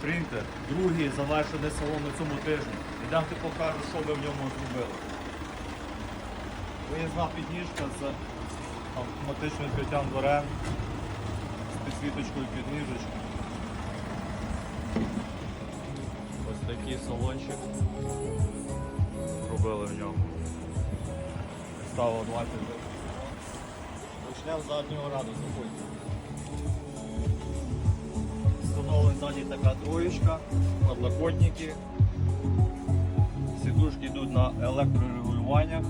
Принтер, другий завершений салон на цьому тижні. Ідемо ти покажу, що ми в ньому зробили. Виїзна підніжка з автоматичним відкриттям дверей, з підсвіточкою підніжечки. Ось такий салончик робили в ньому. Стало 20 Почнемо з заднього раду заходьте. Ззаді така троєчка, подлокотники. Сідушки йдуть на електрорегулюваннях.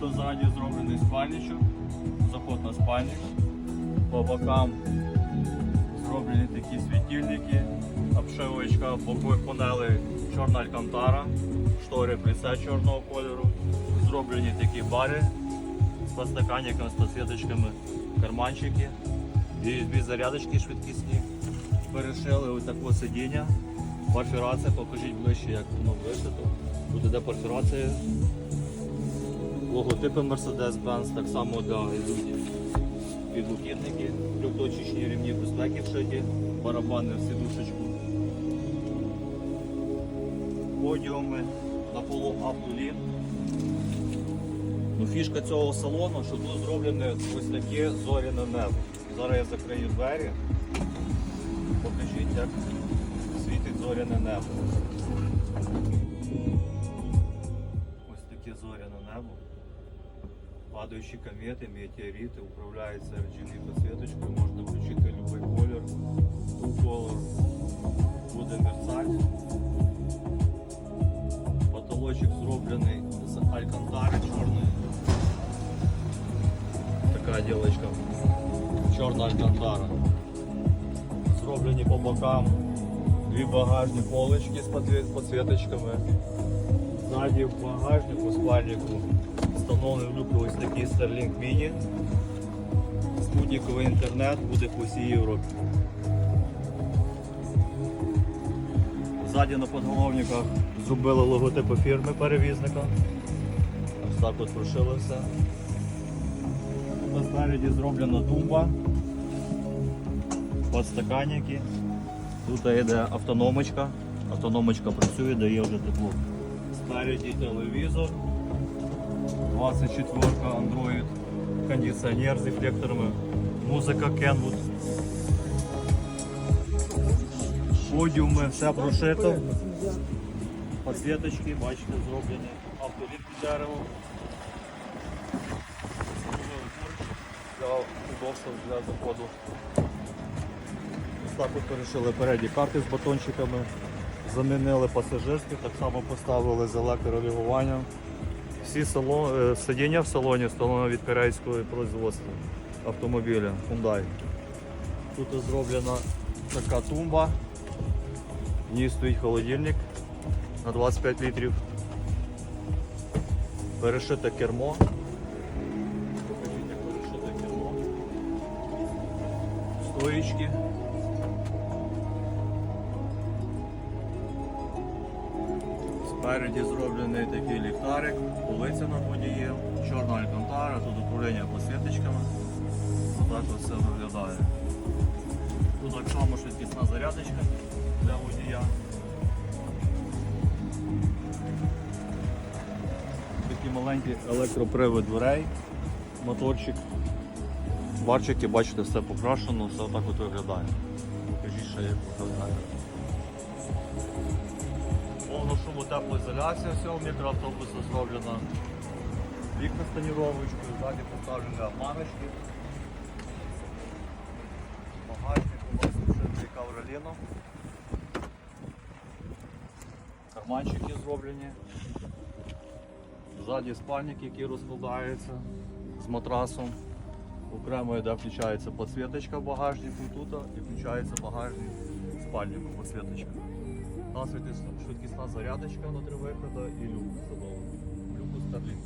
Тут ззаді зроблений спальничок, заход на спальник. По бокам зроблені такі світильники, обшивочка, бокові панели чорна алькантара, штори пліса чорного кольору, зроблені такі бари з подстаканниками, з підсвіточками, карманчики, і дві зарядочки швидкісні. Перешили ось таке сидіння. Перфорація, покажіть ближче, як воно вишито. Тут іде перфорація. Логотипи Mercedes-Benz, так само для ізуді. Підлокітники, трьохточечні рівні безпеки вшиті, барабани в сідушечку. Подіуми на полу автолін. Ну, фішка цього салону, що тут зроблене ось таке зоряне небо. Зараз я закрию двері. Покажіть, як світить зоряне небо. Ось таке зоряне небо. Падаючі комети, метеорити, управляється RGB підсвіточкою, можна включити будь-який колір, True color буде мерцати. Потолочок зроблений з алькантари чорної. Така ділочка. Чорна алькантара. Зроблені по бокам дві багажні полички з підсвіточками. Ззаді в багажнику спальнику встановлений люк ось такий Starlink Mini. Спутниковий інтернет буде по всій Європі. Ззаді на подголовниках зробили логотипи фірми перевізника. Ось так от. Тут спереді зроблена тумба, подстаканники. Тут йде автономочка. Автономочка працює, дає вже тепло. Спереді телевізор. 24 Android, кондиціонер з ефлекторами, музика Kenwood. Подіуми, все прошито. Подсвіточки, бачите, зроблені. Автоліт під деревом. Для удобства для заходу. Так от перешили передні карти з батончиками. Замінили пасажирські, так само поставили з електрорегулюванням. Всі салон, е, сидіння в салоні встановлено від корейського производства автомобіля Hyundai. Тут зроблена така тумба. В ній стоїть холодильник на 25 літрів. Перешите кермо. Покажіть, як перешите кермо. Стоїчки. Спереді зроблений такий ліхтарик, полиця над водієм, чорна алькантара, тут управління посвіточками. Отак от все виглядає. Тут так само швидкісна зарядочка для водія. Такий маленький електропривод дверей, моторчик. Барчики, бачите, все покрашено, все отак от виглядає. Покажіть ще як виглядає. Повну теплоізоляція всього мікроавтобуса зроблена. Вікна з тоніровочкою, ззаді поставлені обманочки. Багажник у нас вшитий кавроліном. Карманчики зроблені. Ззаді спальник, який розкладається з матрасом. Окремо йде включається підсвіточка в багажнику тут і включається багажник спальнику підсвіточка. Нас швидкісна- зарядочка на три виходи і люк встановлений. Люку Starlink.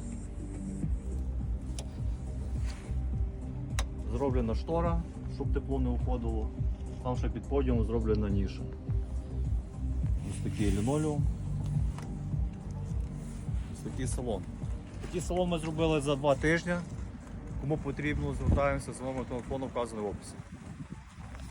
Зроблена штора, щоб тепло не уходило. Там ще під подіум зроблена ніша. Ось такий лінолеум. Ось такий салон. Такий салон ми зробили за два тижні. Кому потрібно, звертаємося з номером телефону вказаний в описі.